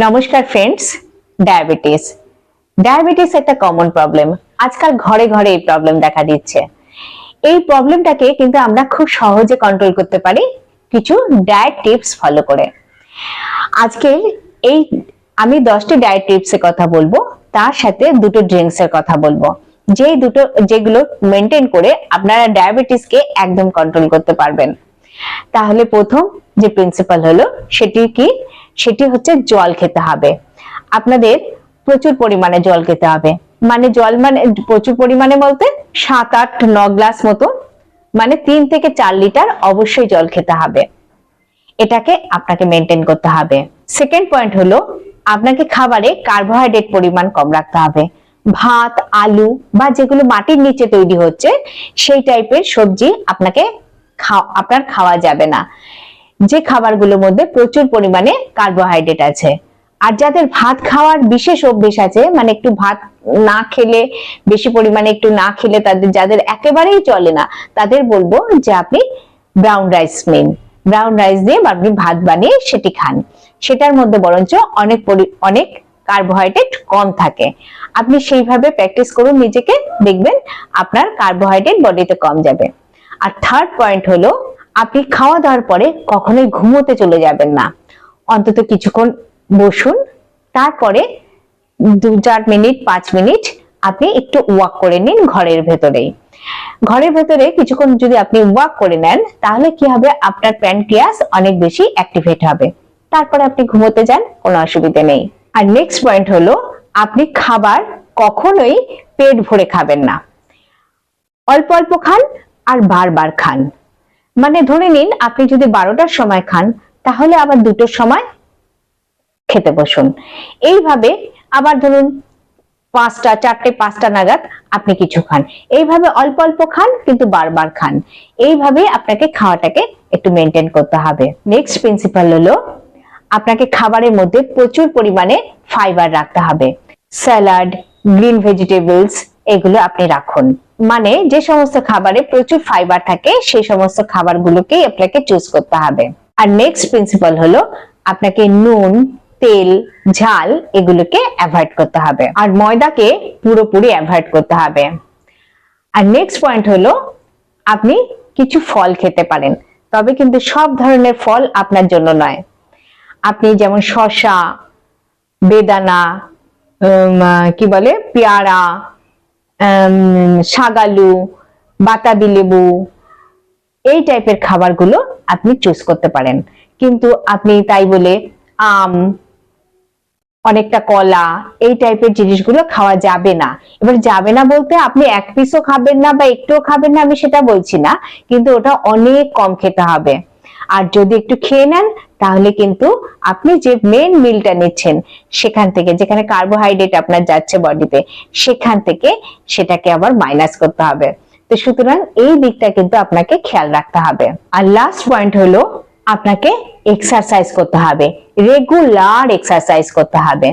নমস্কার friends diabetes diabetes একটা common problem আজকাল ঘরে ঘরে এই প্রবলেম দেখা দিচ্ছে। এই প্রবলেমটাকে কিন্তু আমরা খুব সহজে কন্ট্রোল করতে পারি কিছু ডায়েট টিপস ফলো করে। আজকে এই আমি দশটি ডায়েট টিপস এর কথা বলব, তার সাথে দুটো ড্রিঙ্কস এর কথা বলব। যে দুটো, যেগুলো মেনটেন করে আপনারা ডায়াবেটিসকে একদম কন্ট্রোল করতে পারবেন। তাহলে প্রথম যে প্রিন্সিপাল হলো, সেটি কি? সেটি হচ্ছে জল খেতে হবে। আপনাদের প্রচুর পরিমাণে জল খেতে হবে। মানে জল মানে প্রচুর পরিমাণে বলতে সাত, আট, ন গ্লাস মতো মানে তিন থেকে চার লিটার অবশ্যই জল খেতে হবে। এটাকে আপনাকে মেনটেন করতে হবে। সেকেন্ড পয়েন্ট হলো, আপনাকে খাবারে কার্বোহাইড্রেট পরিমাণ কম রাখতে হবে। ভাত, আলু বা যেগুলো মাটির নিচে তৈরি হচ্ছে, সেই টাইপের সবজি আপনাকে আপনার খাওয়া যাবে না। যে খাবারগুলোর মধ্যে প্রচুর পরিমাণে কার্বোহাইড্রেট আছে। আর যাদের ভাত খাওয়ার বিশেষ অভ্যেস আছে মানে একটু ভাত না খেলে, বেশি পরিমাণে একটু না খেলে তাদের, যাদের একেবারেই চলে না, তাদের বলব যে আপনি ব্রাউন রাইস নিন। ব্রাউন রাইস দিয়ে আপনি ভাত বানিয়ে সেটি খান। সেটার মধ্যে বরঞ্চ অনেক অনেক কার্বোহাইড্রেট কম থাকে। আপনি সেইভাবে প্র্যাকটিস করুন, নিজেকে দেখবেন আপনার কার্বোহাইড্রেট বডিতে কম যাবে। আর থার্ড পয়েন্ট হলো আপনি খাওয়া দাওয়ার পরে কখনোই ঘুমোতে চলে যাবেন না। অন্তত কিছুক্ষণ বসুন, তারপরে দু চার মিনিট, পাঁচ মিনিট আপনি একটু ওয়াক করে নিন ঘরের ভেতরেই। ঘরের ভেতরে কিছুক্ষণ যদি আপনি ওয়াক করে নেন, তাহলে কি হবে? আপনার প্যানক্রিয়াস অনেক বেশি অ্যাক্টিভেট হবে। তারপরে আপনি ঘুমোতে যান, কোনো অসুবিধা নেই। আর নেক্সট পয়েন্ট হলো, আপনি খাবার কখনোই পেট ভরে খাবেন না। অল্প অল্প খান আর বারবার খান। মানে ধরে নিন আপনি যদি বারোটার সময় খান, তাহলে আবার দুটোর সময় খেতে বসুন। এইভাবে আবার ধরুন পাঁচটা, চারটে, পাঁচটা নাগাদ আপনি কিছু খান। এইভাবে অল্প অল্প খান, কিন্তু বারবার খান। এইভাবে আপনাকে খাওয়াটাকে একটু মেনটেন করতে হবে। নেক্সট প্রিন্সিপাল হলো, আপনাকে খাবারের মধ্যে প্রচুর পরিমাণে ফাইবার রাখতে হবে। স্যালাড গ্রিন ভেজিটেবলস এগুলো আপনি রাখুন। মানে যে সমস্ত খাবারে প্রচুর ফাইবার থাকে, সেই সমস্ত খাবারগুলোকেই আপনাকে চুজ করতে হবে। আর নেক্সট প্রিন্সিপাল হলো আপনাকে নুন, তেল, ঝাল এগুলোকে অ্যাভয়েড করতে হবে। আর ময়দাকে পুরোপুরি অ্যাভয়েড করতে হবে। আর নেক্সট পয়েন্ট হলো আপনি কিছু ফল খেতে পারেন। তবে কিন্তু সব ধরনের ফল আপনার জন্য নয়। আপনি যেমন শসা, বেদানা কি বলে, পেয়ারা শাগালু, বাতাবি লেবু, এই টাইপের খাবারগুলো আপনি চুজ করতে পারেন। কিন্তু আপনি তাই বলে আম, অনেকটা কলা, এই টাইপের জিনিসগুলো খাওয়া যাবে না। এবার যাবে না বলতে আপনি এক পিসও খাবেন না বা একটুও খাবেন না, আমি সেটা বলছি না, কিন্তু ওটা অনেক কম খেতে হবে। আর যদি একটু খেয়ে নেন তাহলে কিন্তু আপনি যে মেন মিলটা নিচ্ছেন সেখান থেকে, যেখানে কার্বোহাইড্রেট আপনার যাচ্ছে বডিতে সেখান থেকে সেটাকে আবার মাইনাস করতে হবে। তো সুতরাং এই দিকটা কিন্তু আপনাকে খেয়াল রাখতে হবে। আর লাস্ট পয়েন্ট হলো আপনাকে এক্সারসাইজ করতে হবে। রেগুলার এক্সারসাইজ করতে হবে।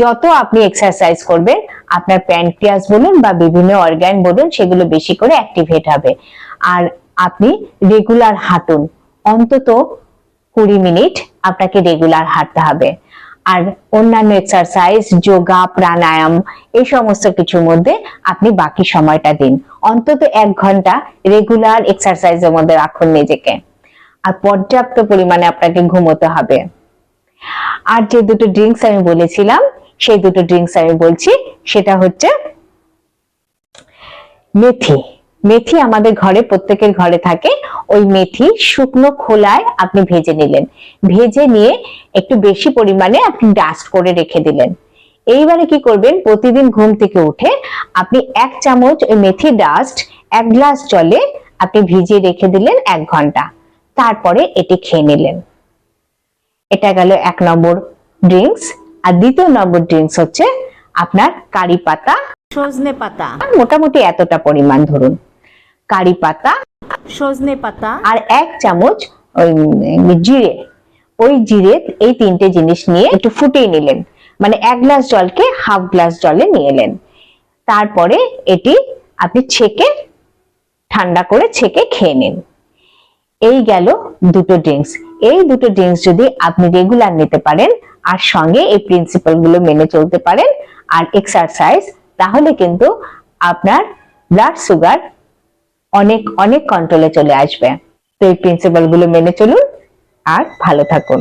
যত আপনি এক্সারসাইজ করবেন, আপনার প্যানক্রিয়াস বলুন বা বিভিন্ন অর্গান বলুন, সেগুলো বেশি করে অ্যাক্টিভেট হবে। আর আপনি রেগুলার হাঁটুন। অন্তত কুড়ি মিনিট আপনাকে রেগুলার হাঁটতে হবে। আর অন্যান্য এক্সারসাইজ যোগা প্রাণায়াম, এই সমস্ত কিছুর মধ্যে আপনি বাকি সময়টা দিন। অন্তত এক ঘণ্টা রেগুলার এক্সারসাইজের মধ্যে রাখুন নিজেকে। আর পর্যাপ্ত পরিমাণে আপনাকে ঘুমোতে হবে। আর যে দুটো ড্রিঙ্কস আমি বলেছিলাম, সেই দুটো ড্রিঙ্কস আমি বলছি, সেটা হচ্ছে মেথি। মেথি আমাদের ঘরে, প্রত্যেকের ঘরে থাকে। ওই মেথি শুকনো খোলায় আপনি ভেজে নিলেন। ভেজে নিয়ে একটু বেশি পরিমাণে আপনি ডাস্ট করে রেখে দিলেন। এইবারে কি করবেন? প্রতিদিন ঘুম থেকে উঠে আপনি এক চামচ ওই মেথি ডাস্ট এক গ্লাস জলে আপনি ভিজিয়ে রেখে দিলেন এক ঘণ্টা। তারপরে এটি খেয়ে নিলেন। এটা গেল এক নম্বর ড্রিঙ্কস আর দ্বিতীয় নম্বর ড্রিঙ্কস হচ্ছে আপনার কারি পাতা। সজনে পাতা। মোটামুটি এতটা পরিমাণ ধরুন। কারি পাতা সজনে পাতা আর এক চামচ ওই জিরে। ওই জিরে এই তিনটে জিনিস নিয়ে একটু ফুটিয়ে নিলেন। মানে এক গ্লাস জলকে হাফ গ্লাস জলে নিয়ে এলেন। তারপরে এটি আপনি ছেঁকে, ঠান্ডা করে ছেঁকে খেয়ে নিন। এই গেল দুটো ড্রিঙ্কস এই দুটো ড্রিঙ্কস যদি আপনি রেগুলার নিতে পারেন আর সঙ্গে এই প্রিন্সিপালগুলো মেনে চলতে পারেন আর এক্সারসাইজ তাহলে কিন্তু আপনার ব্লাড সুগার অনেক অনেক কন্ট্রোলে চলে আসবে। তো এই প্রিন্সিপালগুলো মেনে চলুন আর ভালো থাকুন।